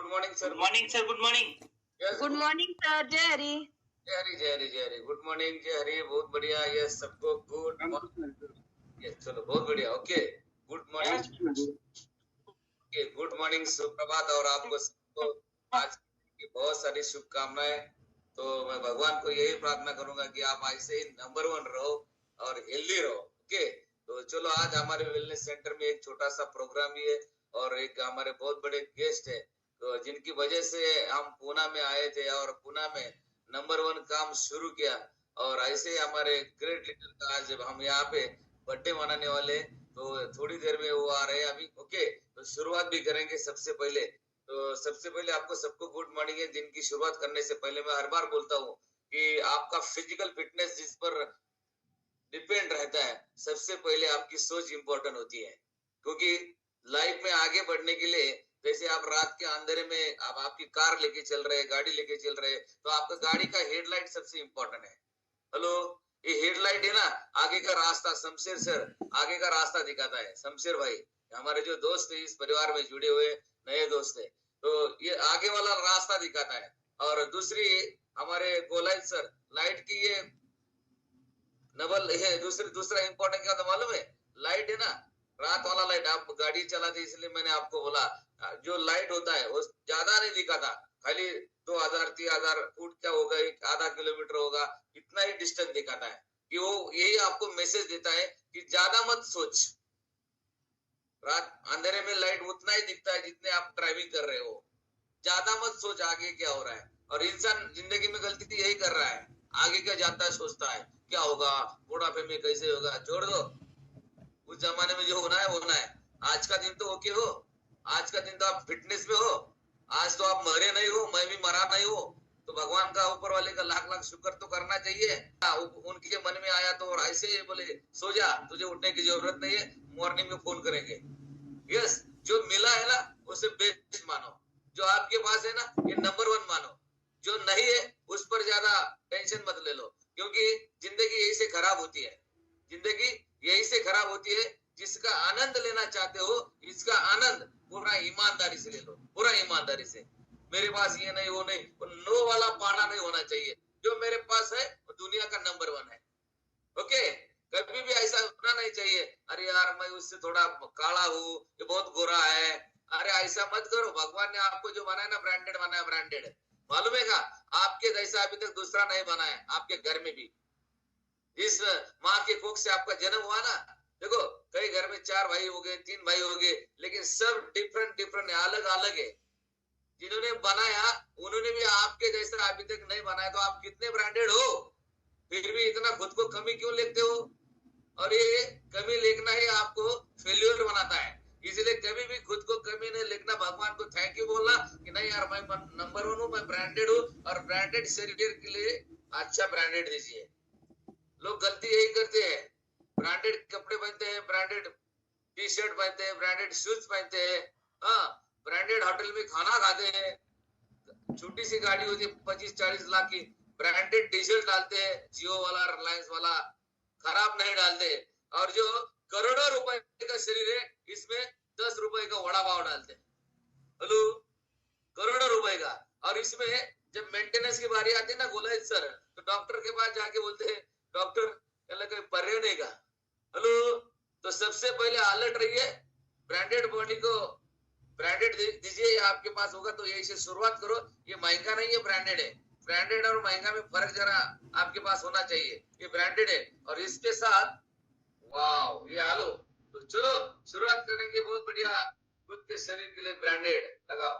Good morning sir morning sir good morning good morning sir जय हरी जय हरी जय हरी जय Hari good morning जय हरी बहुत बढ़िया ये सबको गुड मॉर्निंग यस चलो बहुत बढ़िया okay good morning okay good morning सुप्रभात और आपको सबको आज की बहुत सारी शुभकामनाएँ तो मैं भगवान को यही प्रार्थना करूँगा कि आप ऐसे ही नंबर वन रहो और हेल्दी रहो ओके तो चलो आज हमारे वेलनेस सेंटर में एक छोटा सा प्रोग्राम भी है और एक हमारे बहुत बड़े गेस्ट है जिनकी वजह से हम पूना में आए थे और पूना में नंबर वन काम शुरू किया। और ऐसे हमारे ग्रेट लीडर का आज हम यहाँ पे बर्थडे मनाने वाले तो थोड़ी देर में वो आ रहे हैं अभी। ओके तो शुरुआत भी करेंगे सबसे पहले। तो सबसे पहले आपको सबको गुड मॉर्निंग है। दिन की शुरुआत करने से पहले मैं हर बार बोलता हूँ कि आपका फ़िज़िकल फिटनेस जिस पर डिपेंड रहता है, सबसे पहले आपकी सोच इंपॉर्टेंट होती है। क्योंकि लाइफ में आगे बढ़ने के लिए जैसे आप रात के अंधेरे में आप, आपकी कार लेके चल रहे, गाड़ी लेके चल रहे तो आपका गाड़ी का हेडलाइट सबसे इंपॉर्टेंट है। हेलो ये हेडलाइट है ना, आगे का रास्ता शमशेर सर, आगे का रास्ता दिखाता है। शमशेर भाई, हमारे जो दोस्त है, इस परिवार में जुड़े हुए नए दोस्त है तो ये आगे वाला रास्ता दिखाता है। और दूसरी, हमारे गोलाइल सर लाइट की ये नबल है, दूसरी, दूसरा इंपॉर्टेंट क्या था मालूम है? लाइट है ना, रात वाला लाइट आप गाड़ी चलाते, इसलिए मैंने आपको बोला जो लाइट होता है, वो ज़्यादा नहीं दिखाता खाली दो हज़ार, तीन हज़ार फुट क्या होगा आधा किलोमीटर होगा, इतना ही डिस्टेंस दिखाता है कि वो यही आपको मैसेज देता है कि ज़्यादा मत सोच। रात अंधेरे में लाइट उतना ही दिखता है जितने आप ड्राइविंग कर रहे हो। ज़्यादा मत सोच आगे क्या हो रहा है। और इंसान ज़िंदगी में गलती तो यही कर रहा है। आगे क्या जाता है, सोचता है, क्या होगा, बुढ़ापे में कैसे होगा, छोड़ दो। उस जमाने में जो होना है होना है। आज का दिन तो ओके हो। आज का दिन तो आप फिटनेस में हो। आज तो आप मरे नहीं हो मैं भी मरा नहीं हो। तो भगवान का ऊपर वाले का लाख लाख शुक्र तो करना चाहिए। हाँ, उनके मन में आया तो और ऐसे ही बोले सो जा तुझे उठने की ज़रूरत नहीं है मॉर्निंग में फ़ोन करेंगे। यस जो मिला है ना उसे बेस्ट मानो। जो आपके पास है ना ये नंबर वन मानो। जो नहीं है उस पर ज़्यादा टेंशन मत ले लो। क्योंकि ज़िंदगी यही से खराब होती है। ज़िंदगी यही से खराब होती है जिसका आनंद लेना चाहते हो इसका आनंद पूरा ईमानदारी से ले लो, पूरा ईमानदारी से। मेरे पास ये नहीं, वो नहीं नो वाला पाना नहीं होना चाहिए। जो मेरे पास है, वो दुनिया का नंबर वन है। ओके? कभी भी ऐसा होना नहीं चाहिए। अरे यार, मैं उससे थोड़ा काला हूँ, ये बहुत गोरा है। अरे ऐसा मत करो, भगवान ने आपको जो बनाया ना ब्रांडेड बनाया ब्रांडेड मालूम है का आपके जैसा अभी तक दूसरा नहीं बनाया, आपके घर में भी। इस माँ के कोख से आपका जन्म हुआ ना देखो, कई घर में चार भाई हो गए, तीन भाई हो गए, लेकिन सब डिफरेंट डिफरेंट है, अलग अलग है। जिन्होंने बनाया, उन्होंने भी आपके जैसा अभी तक नहीं बनाया तो आप कितने ब्रांडेड हो? फिर भी इतना खुद को कमी क्यों लेते हो? और ये कमी लेखना ही आपको फेल्यूर बनाता है। इसलिए कभी भी खुद को कमी नहीं लिखना भगवान को थैंक यू बोलना कि नहीं यार, मैं नंबर वन हूँ, मैं ब्रांडेड हूँ, और ब्रांडेड शरीर के लिए अच्छा ब्रांडेड दीजिए। लोग गलती यही करते हैं। ब्रांडेड कपड़े पहनते हैं, ब्रांडेड टी शर्ट पहनते हैं, ब्रांडेड शूज़ पहनते हैं हाँ ब्रांडेड होटल में खाना खाते हैं। छोटी सी गाड़ी होती है पच्चीस चालीस लाख की, ब्रांडेड डीजल डालते हैं जियो वाला रिलायंस वाला, खराब नहीं डालते। और जो करोड़ों रुपए का शरीर है, इसमें दस रुपए का वड़ा पाव डालते हेलो? करोड़ों रुपए का। और इसमें जब मेंटेनेंस की बारी आती है ना गोलाइल सर तो डॉक्टर के पास जाके बोलते हैं डॉक्टर कहला कोई पर्य नहीं का हेलो तो सबसे पहले अलर्ट रहिए। ब्रांडेड बॉडी को ब्रांडेड दीजिए आपके पास होगा तो यही से शुरुआत करो। ये महँगा नहीं है, ब्रांडेड है। ब्रांडेड और महँगा में फ़र्क जरा आपके पास होना चाहिए। ये ब्रांडेड है, और इसके साथ, वाओ, ये आलो। तो चलो, शुरुआत करेंगे, बहुत बढ़िया। खुद के शरीर के लिए ब्रांडेड, लगाओ।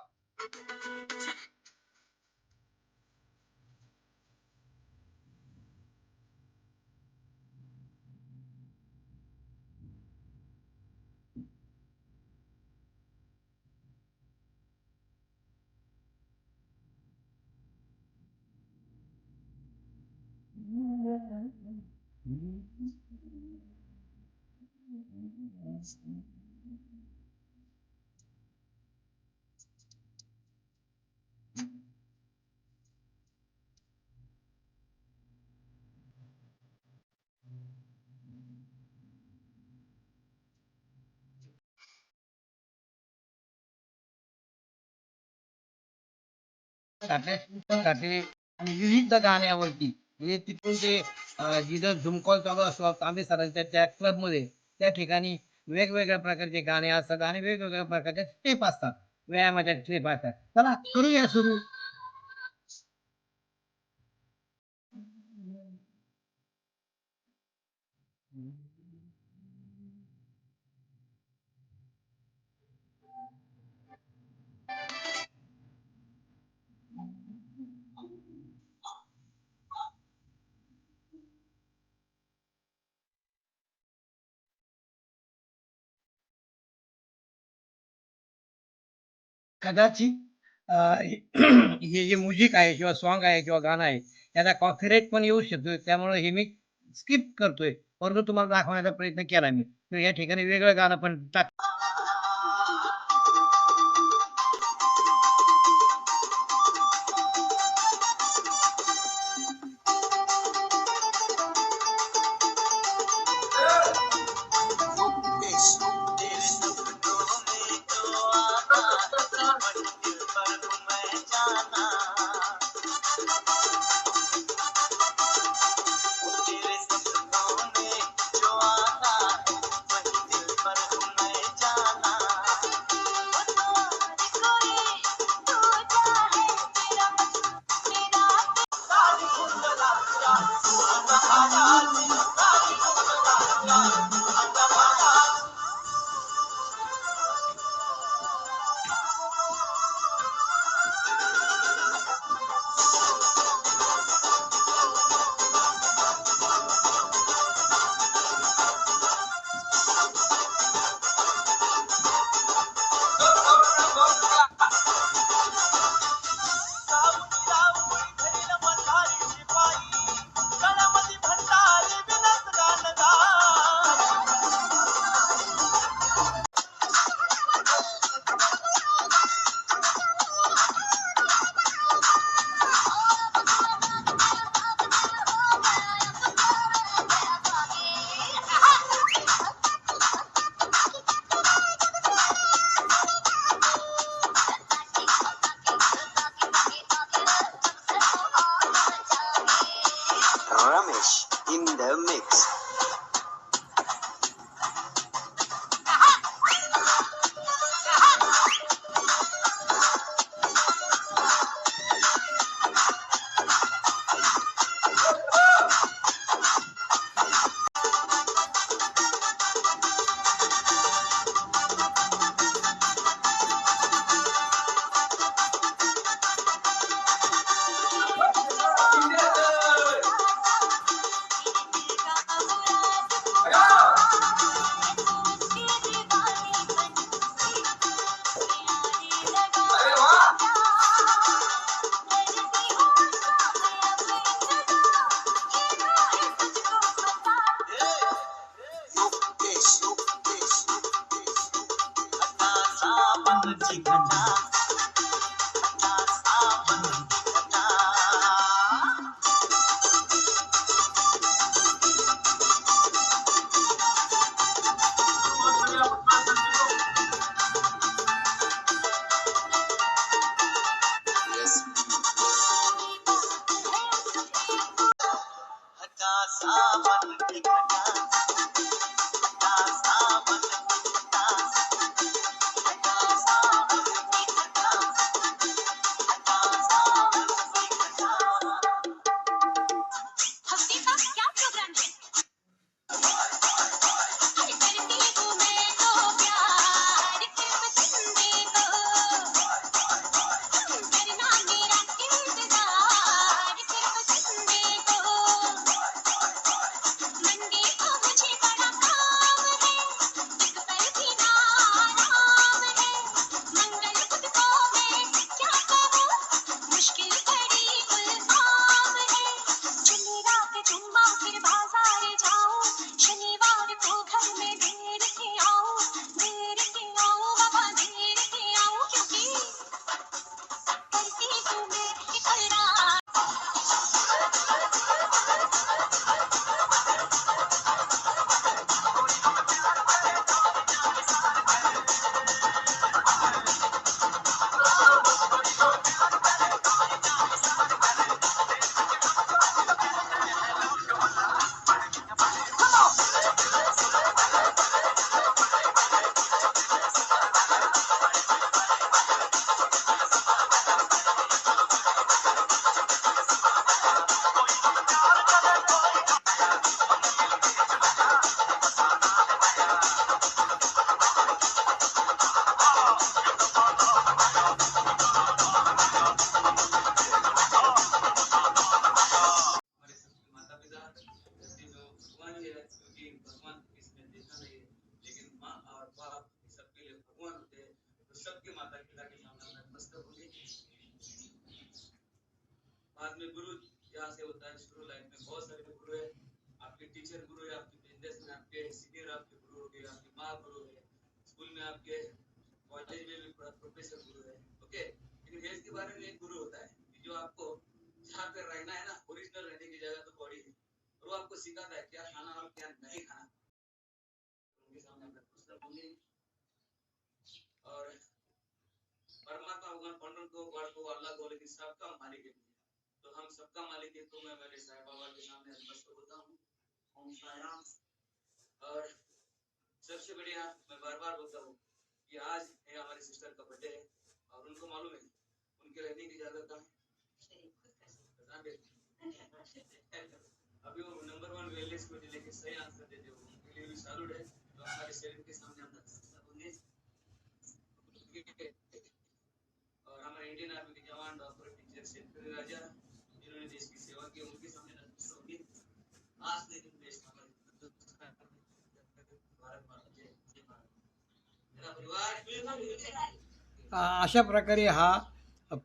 साठी साठी आणि विविध गाणी आवडती म्हणजे तिथून ते जिथं झुमकॉल चालू असतो आंबे सरांच्या त्या क्लबमध्ये त्या ठिकाणी वेगवेगळ्या प्रकारचे गाणे असतात आणि वेगवेगळ्या प्रकारचे स्टेप असतात. व्यायामाच्या स्टेप असतात. चला करूया सुरू. कदाचित हे जे म्युझिक आहे किंवा सॉन्ग आहे किंवा गाणं आहे याचा कॉपीराईट पण येऊ शकतो त्यामुळे हे मी स्किप करतोय. परंतु तुम्हाला दाखवण्याचा प्रयत्न केला मी. तर या ठिकाणी वेगळं गाणं पण टाक पंडित को अल्लाह को लेकिन सबका मालिक है तो हम सबका मालिक है तो मैं मेरे साईं बाबा के सामने नतमस्तक होता हूँ। ओम साई राम और सबसे बढ़िया मैं बार बार बोलता हूँ कि आज है हमारी सिस्टर का बर्थडे है, और उनको मालूम है, उनके रहने की इजाज़त है। अभी वो नंबर वन वेलनेस को लेके सही आंसर देते हो उनके लिए भी सैल्यूट है तो हमारे शरीर के सामने हम होंगे। और इंडियन आर्मी के जवान डॉक्टर टीचर शेतकरी राजा जिन्होंने देश की सेवा की उनके सामने नतमस्तक होंगे आज के दिन देश का भारत माता जय जय भारत मेरा परिवार अशा प्रकारे हा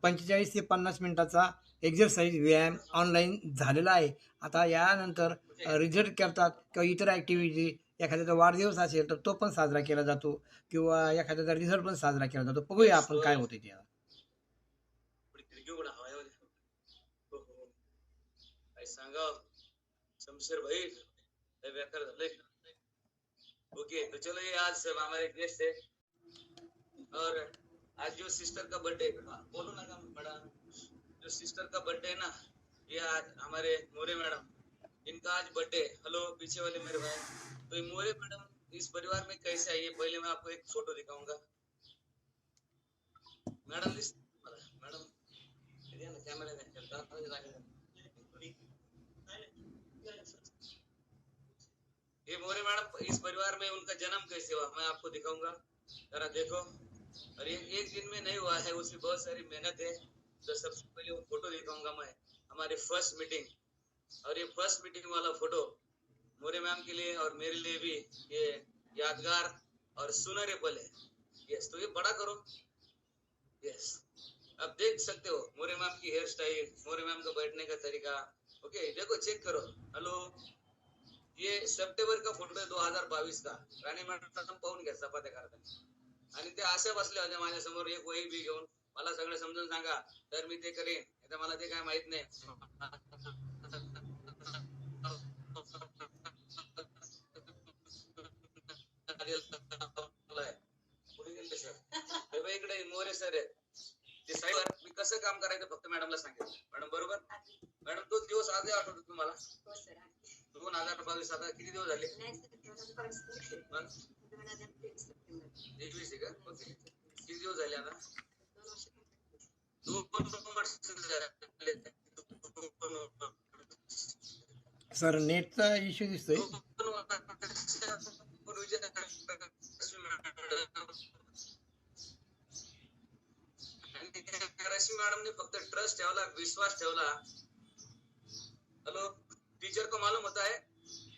पंचेचाळीस ते पन्नास मिनिटाचा एक्झरसाइज व्यायाम ऑनलाईन झालेला आहे. आता यानंतर रिझल्ट करतात किंवा इतर ॲक्टिव्हिटी एखाद्याचा वाढदिवस असेल तर तो पण साजरा केला जातो किंवा एखाद्याचा रिझल्ट पण साजरा केला जातो. बघूया आपण काय होते त्याला शमशेर भाई Becker de Lake. ओके तो चलो ये आज सब हमारे गेस्ट है और आज जो सिस्टर का बर्थडे हाँ, बोलो ना का बड़ा। जो सिस्टर का बर्थडे है ना, ये आज हमारे मोरे मैडम, इनका आज बर्थडे हेलो पीछे वाले मेरे भाई। तो ये मोरे मैडम, इस परिवार में कैसे आई है? पहले मैं आपको एक फ़ोटो दिखाऊँगा। मैडम मैडम कैमरे में ये मोरे मैडम, इस परिवार में उनका जन्म कैसे हुआ? मैं आपको दिखाऊँगा। जरा देखो। और ये एक दिन में नहीं हुआ है, उसमें बहुत सारी मेहनत है। तो सबसे पहले वो फ़ोटो दिखाऊँगा मैं, हमारी फ़र्स्ट मीटिंग। और ये फ़र्स्ट मीटिंग वाला फ़ोटो मोरे मैम के लिए और मेरे लिए भी ये यादगार और सुनहरे पल है। यस तो ये बड़ा करो। यस आप देख सकते हो, मोरे मैम की हेयर स्टाइल मोरे मैम का बैठने का तरीका। ओके देखो चेक करो। हेलो ये सप्टेंबर का फोटो दोन हजार बावीस का। राणी मॅडम पाहून घ्या चपात्या करताना आणि ते अशा बसल्या होत्या माझ्यासमोर एक वही बी घेऊन. मला सगळं समजून सांगा तर मी ते करेन. आता मला ते काय माहीत नाही. इकडे मोरे सर आहेत. ते साहेब मी कसं काम करायचं फक्त मॅडमला सांगितलं मॅडम बरोबर? मॅडम तोच दिवस आजही आठवतो तुम्हाला? हो, दोन हजार बावीस आता किती दिवस झाले? एकवीस आहे का? ओके. किती दिवस झाले आता? सर नेटचा इश्यू दिसतोय. रश्मी मॅडमने फक्त ट्रस्ट ठेवला विश्वास ठेवला. हेलो? टीचर को मालूम होता है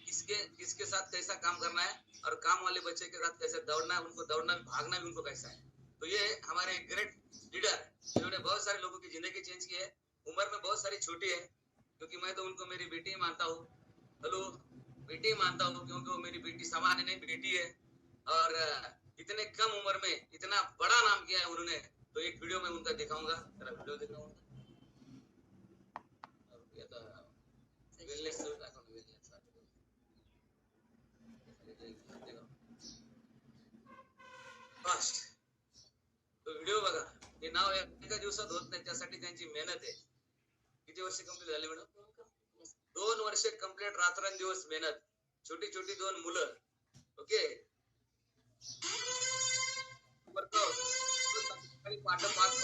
किसके किसके साथ कैसा काम करना है और काम वाले बच्चे के साथ कैसे दौड़ना है, उनको दौड़ना भी, भागना भी उनको कैसा है। तो ये हमारे ग्रेट लीडर जिन्होंने बहुत सारे लोगों की ज़िंदगी चेंज की है। उम्र में बहुत सारी छोटी है, क्योंकि मैं तो उनको, मेरी बेटी ही मानता हूँ। हेलो, बेटी ही मानता हूँ, क्योंकि वो मेरी बेटी समान है नहीं, बेटी है। और इतने कम उम्र में इतना बड़ा नाम किया है उन्होंने तो एक वीडियो में उनका दिखाऊँगा वीडियो दिखाऊँगा। तो व्हिडिओ बघा. हे नाव एका दिवसात होत नाही. त्यासाठी त्यांची मेहनत आहे. किती वर्ष कंप्लीट झाले मॅडम दोन वर्ष कंप्लीट रात्रंदिवस मेहनत. छोटी छोटी दोन मुलं. ओके पाठ पाच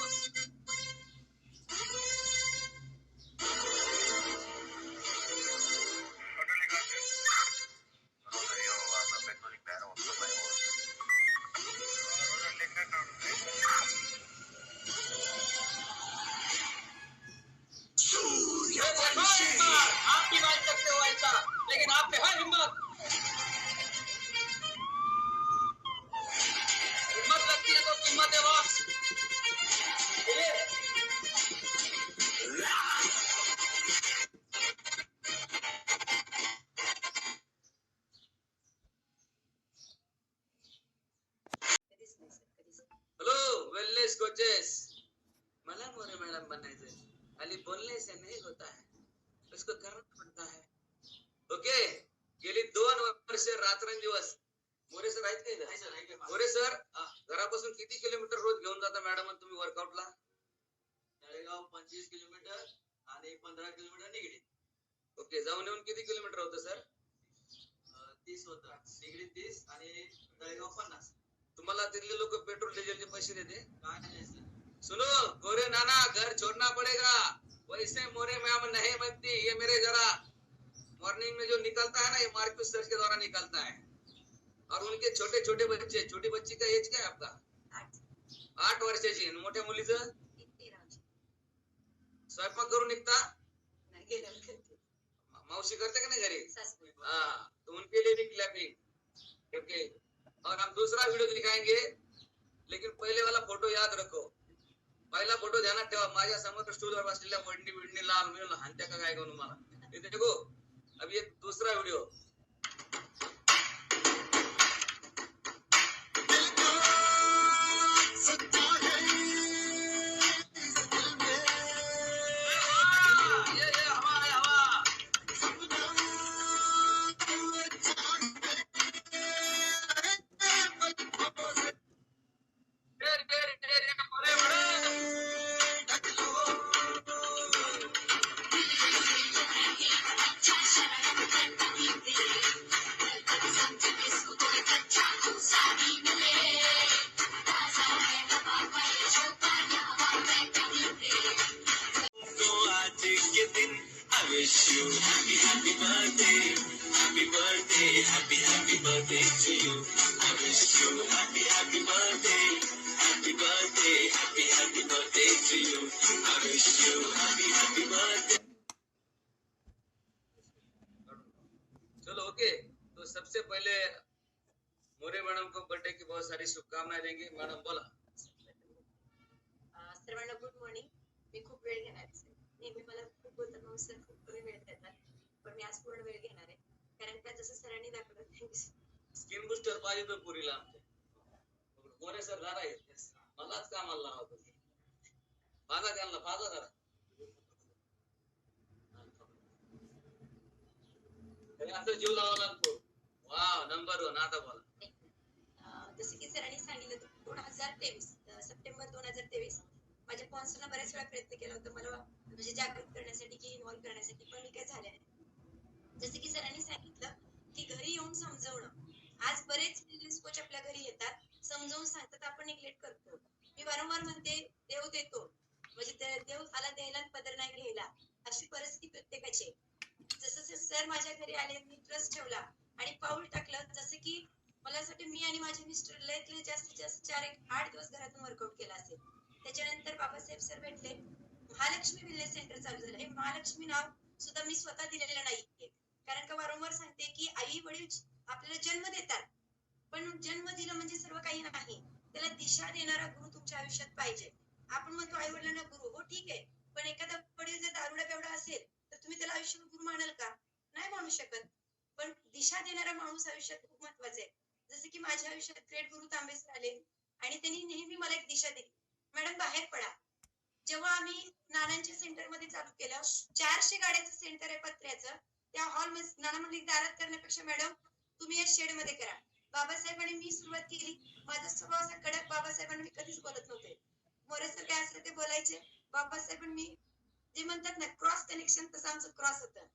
तुम्हाला तिथले लोक पेट्रोल पैसे देते काय नाही सर सुनो गोरे नाना घर छोड़ना पड़ेगा। वैसे मोरे मैम नहीं बनती ये मेरे जरा मॉर्निंग में जो निकलता है ना ये मार्क्यूस सर के द्वारा निकलता है। और उनके छोटे छोटे बच्चे छोटी बच्ची का एज क्या है आपका? आठ आठ वर्षाची आणि मोठ्या मुलीचं वर्ष. स्वयंपाक करून निघता नाही गेल्यावर करते. मा- मावशी करते का नाही घरी. हाँ। तो उनके लिए भी क्लैपिंग ओके। और हम दूसरा वीडियो दिखाएंगे लेकिन पहले वाला फोटो याद रखो। पहिला फोटो ध्यानात ठेवा माझ्यासमोर स्टूलवर बसलेल्या वडणी बिडणी लाल मिळून हंत्या का काय करून मला इथे देखो अभी एक दूसरा व्हिडिओ मोरे मैडम को बर्थडे की बहुत सारी शुभकामनाएँ देंगे। मैडम बोला। सर्वांना गुड मॉर्निंग। मी खूप वेळ घेणार आहे नेहमी मला खूप बोलतात मग सर खूप कमी वेळ देतात. पण मी आज पूर्ण वेळ घेणार आहे. कारण का जसं सरांनी दाखवलं स्किन बुस्टर पाहिजे तो पुरीला आमच्या मोरे सर? झाला आहे. मलाच कामाला लावा तुम्ही. पाजा त्यांना पाजा जरा. असं जीव लावा लागतो. वा नंबर वन आता बोला. जसं की सरांनी सांगितलं दोन हजार तेवीस सप्टेंबर दोन हजार तेवीस माझ्या स्पॉन्सरनं बऱ्याच वेळा प्रयत्न केला होता मला म्हणजे जागृत करण्यासाठी की इन्व्हॉल्व करण्यासाठी पण मी काय झाले नाही. जसं की सरांनी सांगितलं की घरी येऊन समजवणं. आज बरेच बिझनेस कोच आपल्या घरी येतात समजावून सांगतात आपण निग्लेक्ट करतो. मी वारंवार म्हणते देव देतो. म्हणजे देव आला द्यायला पदर नाही घ्यायला. अशी परिस्थिती प्रत्येकाची जसं सर माझ्या घरी आले मी ट्रस्ट ठेवला आणि पाऊल टाकलं जसं की मला असं वाटतं मी आणि माझे मिस्टर लय लय जास्तीत जास्त चार एक आठ दिवस घरातून वर्कआउट केला असेल. त्याच्यानंतर बाबासाहेब सर भेटले. महालक्ष्मी वेलनेस सेंटर चालू झालं. हे महालक्ष्मी नाव सुद्धा मी स्वतः दिलेलं नाहीये कारण का वारंवार सांगते की आई वडील आपल्याला जन्म देतात. पण जन्म दिलं म्हणजे सर्व काही नाही. त्याला दिशा देणारा गुरु तुमच्या आयुष्यात पाहिजे. आपण म्हणतो आई वडिलांना गुरु. हो ठीक आहे. पण एखादा वडील जर दारुडा बेवडा असेल तर तुम्ही त्याला आयुष्यात गुरु मानाल का? नाही म्हणू शकत. पण दिशा देणारा माणूस आयुष्यात खूप महत्त्वाचा आहे. जसं की माझ्या आयुष्यात ग्रेट गुरु तांबेसर आले आणि त्यांनी नेहमी मला एक दिशा दिली. मॅडम बाहेर पडा. जेव्हा आम्ही नानांच्या सेंटरमध्ये चालू केलं चारशे गाड्याचं सेंटर आहे पत्र्याचं. त्या हॉल नाना म्हणले दारात करण्यापेक्षा मॅडम तुम्ही या शेडमध्ये करा. बाबासाहेबांनी मी सुरुवात केली. माझा स्वभाव असा कडक बाबासाहेबांना मी कधीच बोलत नव्हते. मोरे सर काय असलं ते बोलायचे. बाबासाहेब मी जे म्हणतात ना क्रॉस कनेक्शन तसं आमचं क्रॉस होतं.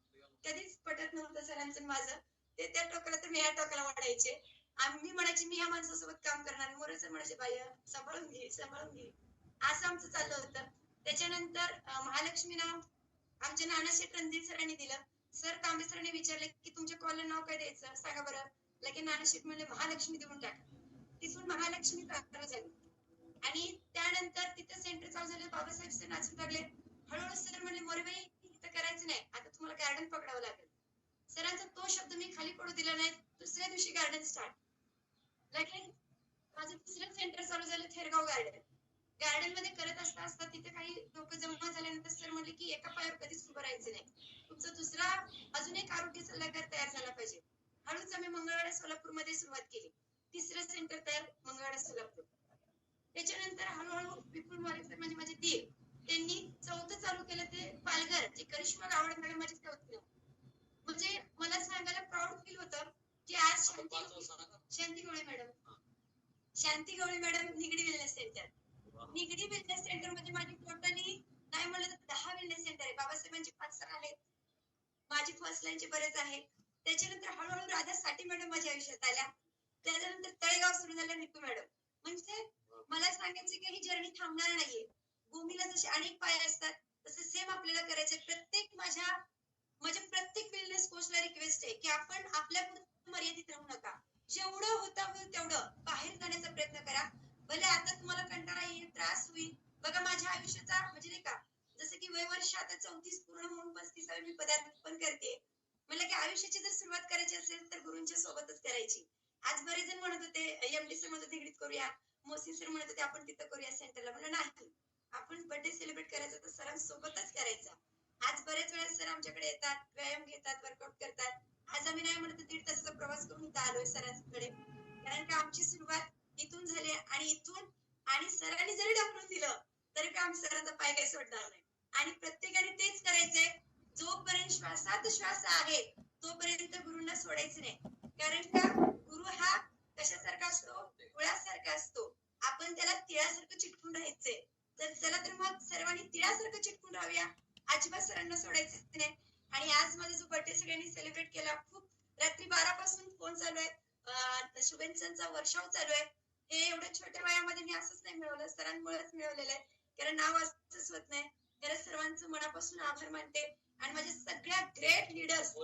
कधीच पटत नव्हतं सरांचं माझं. ते त्या टोकाला तर मी या टोकाला वाढायचे. आणि मी म्हणायचे मी या माणसासोबत काम करणार मोरे म्हणायचे बाई सांभाळून घे सांभाळून घे. असं आमचं चाललं होतं. त्याच्यानंतर महालक्ष्मी नाव आमच्या नानाशेठ रणजित सरांनी दिलं. सर तांबे सरांनी विचारले की तुमच्या कॉलला नाव काय द्यायचं? सांगा बरं. लगेच नानाशेठ म्हणले महालक्ष्मी देऊन टाक. तिथून महालक्ष्मी प्राप्त झाली. आणि त्यानंतर तिथं सेंटर चालू झालं. बाबासाहेब सर नाचू लागले. हळूहळू सर म्हणले मोरेबाई इथं करायचं नाही. आता तुम्हाला गार्डन पकडावं लागेल. सरांचा तो शब्द मी खाली पडू दिला नाही. दुसऱ्या दिवशी गार्डन स्टार्ट लगेच माझं तिसरं सेंटर चालू झालं थेरगाव गार्डन गार्डनमध्ये करत असता असता तिथे काही लोक जमा झाल्यानंतर सर म्हणले की एका पायावर कधीच उभं राहायचं नाही. तुमचा दुसरा अजून एक आरोग्य सल्लागार तयार झाला पाहिजे. हळूच आम्ही मंगळवाडा सोलापूरमध्ये सुरुवात केली. तिसरं सेंटर तयार मंगळवाडा सोलापूर. त्याच्यानंतर हळूहळू विपुल मोरे म्हणजे माझे दीर. त्यांनी चौथं चालू केलं ते पालघर जे करिश्मा गावड मॅडम माझी चौथी म्हणजे मला सांगायला की आज Shanti Shanti Gawali madam. Shanti Gawali madam Nigdi wellness centre Nigdi wellness centre म्हणजे माझी टोटली नाही म्हणलं तर दहा वेलनेस सेंटर आहे. बाबासाहेबांचे पाच सर आहेत. माझी फर्स्ट लाईनचे बरेच आहेत. त्याच्यानंतर हळूहळू राधा साठे मॅडम माझ्या आयुष्यात आल्या. त्याच्यानंतर तळेगाव सुरू झालं निकू मॅडम. म्हणजे मला सांगायचं की ही जर्नी थांबणार नाहीये. भूमीला जसे अनेक पाय असतात तसे सेम आपल्याला करायचे प्रत्येक माझ्या माझ्या प्रत्येक वेलनेस कोचला रिक्वेस्ट आहे की आपण आपल्या मर्यादित राहू नका. जेवढं होता होईल तेवढं. बाहेर जाण्याचा प्रयत्न करा. भले आता तुम्हाला कंटाळा येईल त्रास होईल. बघा माझ्या आयुष्याचा म्हणजे नाही का जसं की वय वर्ष आता चौतीस पूर्ण होऊन पस्तीसावी मी पदार्पण करते. म्हणलं की आयुष्याची जर सुरुवात करायची असेल तर गुरुंच्या सोबतच करायची. आज बरेच जण म्हणत होते एमडी सर म्हणत होते निगडीत करूया. मोसी सर म्हणत होते आपण तिथं करूया सेंटरला म्हणलं नाही. आपण बर्थडे सेलिब्रेट करायचा तर सरांसोबतच करायचा. आज बरेच वेळा सर आमच्याकडे येतात व्यायाम घेतात वर्कआउट करतात. आज आम्ही नाही म्हणत दीड तासाचा प्रवास करून इथं आलोय सरांकडे. कारण का आमची सुरुवात इथून झाली आणि इथून आणि सरांनी जरी ढकलून दिलं तरी का आम्ही सरांचा पाय काही सोडणार नाही? आणि प्रत्येकाने तेच करायचंय जोपर्यंत श्वासात श्वास आहे तोपर्यंत गुरुंना सोडायचं नाही. कारण का गुरु हा कशासारखा असतो? गुळासारखा असतो. आपण त्याला तिळासारखं चिटकून राहायचंय. तर चला तर मग सर्वांनी तिळासारखं चिटकून राहूया. अजिबात सरांना सोडायचं नाही. आणि आज माझा जो बर्थडे सगळ्यांनी सेलिब्रेट केला. खूप रात्री बारा पासून फोन चालू आहे. शुभेच्छांचा वर्षाव चालू आहे. हे एवढ्या छोट्या वयामध्ये मी असंच नाही मिळवलं. सरांमुळेच मिळवलेलं आहे. कारण नाव असंच होत नाही. खरंच सर्वांचं मनापासून आभार मानते. आणि माझ्या सगळ्या ग्रेट लिडर्स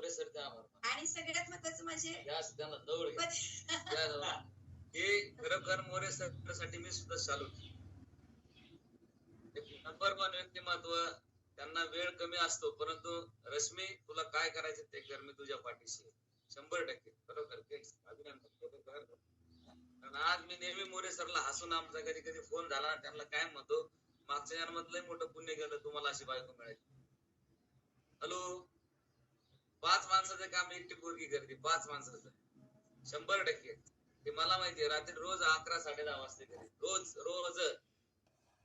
आणि सगळ्यात महत्वाचं माझे. हे खरोखर मोरे सरसाठी मी सुद्धा चालू नंबर वन व्यक्तिमत्व त्यांना वेळ कमी असतो परंतु रश्मी तुला काय करायचं ते कर मी तुझ्या पाठीशी शंभर टक्के. बरोबर अभिनंदन. कारण आज मी नेहमी मोरे सरला हसून आमचा कधी कधी फोन झाला त्यांना काय म्हणतो मागच्या जन्मात मोठं पुण्य केलं तुम्हाला अशी बायको मिळाली. हॅलो? पाच माणसाचं काम एकटी पोरगी करते पाच माणसाचं. शंभर टक्के. ते मला माहितीये रात्री रोज अकरा साडे दहा वाजते घरी. रोज रोज.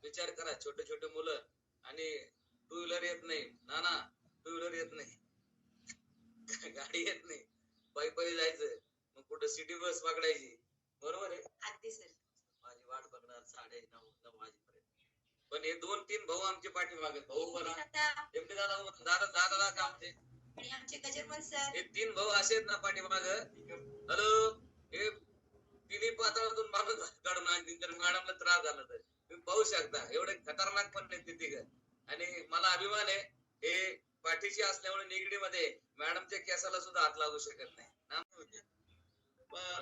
विचार करा छोटे छोटे मुलं आणि टू व्हीलर येत नाही. ना ना टू व्हीलर येत नाही. गाडी येत नाही. पायी पायी जायचं. मग कुठं सिटी बस पकडायची. बरोबर आहे? अगदी सर. माझी वाट बघणार साडे नऊ नऊ वाजेपर्यंत. पण हे दोन तीन भाऊ आमचे पाठीमागे. भाऊ आता एमडी दादा दादा दादा ते आणि आमचे सर. हे तीन भाऊ असे आहेत ना पाठीमाग. हॅलो? हे तिन्ही पातळातून माणूस काढून आणतील तर मॅडमला त्रास झाला तर. तुम्ही पाहू शकता. एवढे खतरनाक पण नाही तिथे आणि मला अभिमान आहे हे पाठीशी असल्यामुळे निगडीमध्ये मॅडमच्या केसाला सुद्धा हात लागू शकत नाही.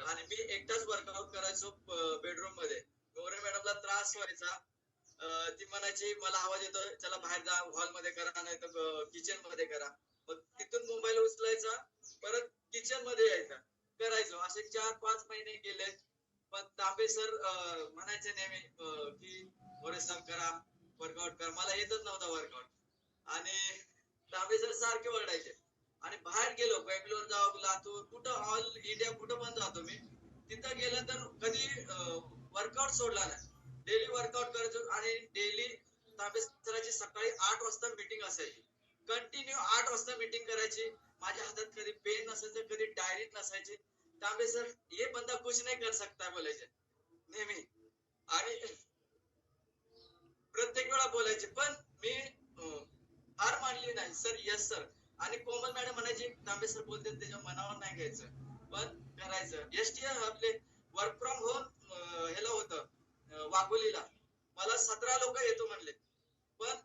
आणि मी एकटाच वर्कआउट करायचो बेडरूममध्ये गौरी मॅडमला त्रास व्हायचा. ती म्हणायची मला आवाज येतो चला बाहेर जा हॉलमध्ये करा नाही तर किचनमध्ये करा. मग तिथून मोबाईल उचलायचा परत किचनमध्ये यायचा. करायचो. असे चार पाच महिने गेले पण तांबे सर म्हणायचे नेहमी की मोरे साहेब करा. वर्कआउट कर. मला येतच नव्हता वर्कआउट आणि तांबे सर सारखे ओरडायचे. आणि बाहेर गेलो बेंगलोर जाऊ लातूर कुठं ऑल इंडिया कुठं पण जातो मी तिथं गेलं तर कधी वर्कआउट सोडला नाही. डेली वर्कआउट करायचो आणि डेली तांबे सराची सकाळी आठ वाजता मीटिंग असायची. कंटिन्यू आठ वाजता मीटिंग करायची. माझ्या हातात कधी पेन नसायचं कधी डायरी नसायची. तांबे सर हे बंदा कुछ नाही कर सकता बोलायचे. नेहमी. आणि प्रत्येक वेळा बोलायचे पण मी हार मानली नाही. सर यस सर आणि कोमल मॅडम म्हणायची तांबे सर बोलते त्याच्या मनावर नाही घ्यायचं. पण करायचं. एस टी आपले वर्क फ्रॉम होम ह्याला होतं वाघोलीला. मला सतरा लोक येतो म्हणले. पण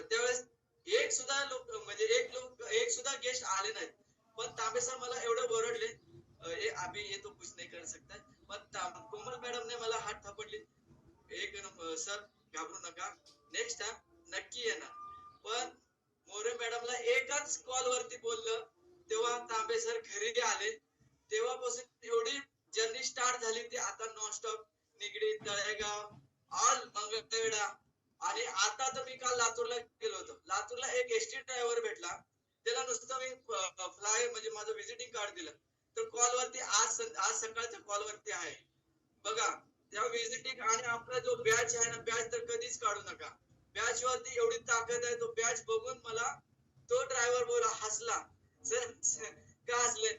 त्यावेळेस एक सुद्धा लोक म्हणजे एक लोक एक सुद्धा गेस्ट आले नाहीत. पण तांबे सर मला एवढं बरडले ए आम्ही ये तो कुछ नाही कर सकता पण कोमल मॅडमने मला हात थापडली. एक सर घाबरू नका. नेक्स्ट टाइम नक्की येणार. पण मोरे मॅडमला एकाच कॉल वरती बोललं तेव्हा तांबे सर घरी आले. तेव्हापासून एवढी जर्नी स्टार्ट झाली ती आता नॉनस्टॉप निगडी तळेगाव ऑल मंगळवेढा. आणि आता तर मी काल लातूरला गेलो होतो. लातूरला एक एसटी ड्रायव्हर भेटला. त्याला नुसतं मी फ्लाय म्हणजे माझं व्हिजिटिंग कार्ड दिलं. तर कॉल वरती आज आज सकाळच्या कॉल वरती आहे. बघा त्या विजिटिंग आणि आपला जो बॅच आहे ना बॅच तर कधीच काढू नका. बॅच वरती एवढी ताकद आहे तो बॅच बघून मला तो ड्रायव्हर बोला हसला. सर का हसले?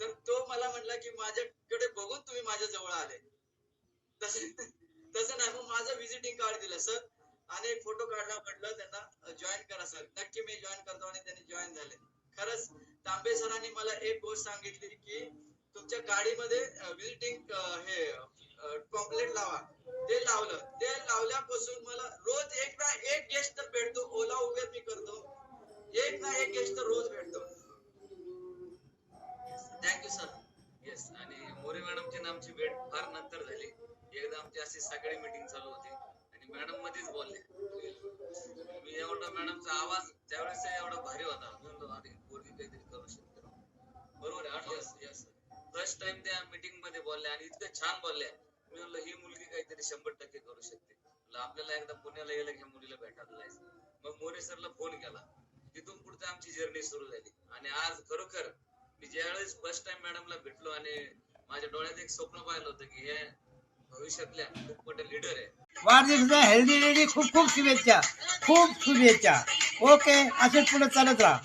तर तो मला म्हटला की माझ्याकडे बघून तुम्ही माझ्या जवळ आले. तसं तसं नाही मग माझं व्हिजिटिंग कार्ड दिलं सर. आणि एक फोटो काढला म्हटलं त्यांना जॉईन करा सर. नक्की मी जॉईन करतो आणि त्यांनी जॉईन झाले. खरंच तांबे सरांनी मला एक गोष्ट सांगितली की तुमच्या गाडीमध्ये व्हिजिटिंग हे पॉम्पलेट लावा. ते लावलं. ते लावल्यापासून मला रोज एक ना एक गेस्ट तर भेटतो. ओला उबेर मी करतो. एक ना एक गेस्ट तर रोज भेटतो. थँक्यू सर येस आणि मोरे मॅडमची ना आमची भेट फार नंतर झाली. एकदा आमची अशी सकाळी मीटिंग चालू होती. आणि मॅडम मध्येच बोलले. मी एवढा मॅडमचा आवाज त्यावेळेस एवढा भारी होता. म्हणलो अरे पोरगी काहीतरी करू शकते. बरोबर आहे आठवस येस फर्स्ट टाइम त्या मीटिंगमध्ये बोलल्या आणि इतकं छान बोलल्या. ते शंभर टक्के करू शकते. आपल्याला एकदा पुण्याला गेलं की मुलीला भेटायला जायचं. मग मोरे सरला फोन केला. तिथून पुढे आमची जर्नी सुरू झाली. आणि आज खरोखर मी ज्यावेळेस फर्स्ट टाइम मॅडमला भेटलो आणि माझ्या डोळ्यात एक स्वप्न पाहिलं होतं की हे भविष्यातल्या खूप मोठे लीडर आहे. वाढदिवसाच्या हेल्दी लेडी खूप खूप शुभेच्छा. खूप शुभेच्छा. ओके असेच पुढे चालत राहा.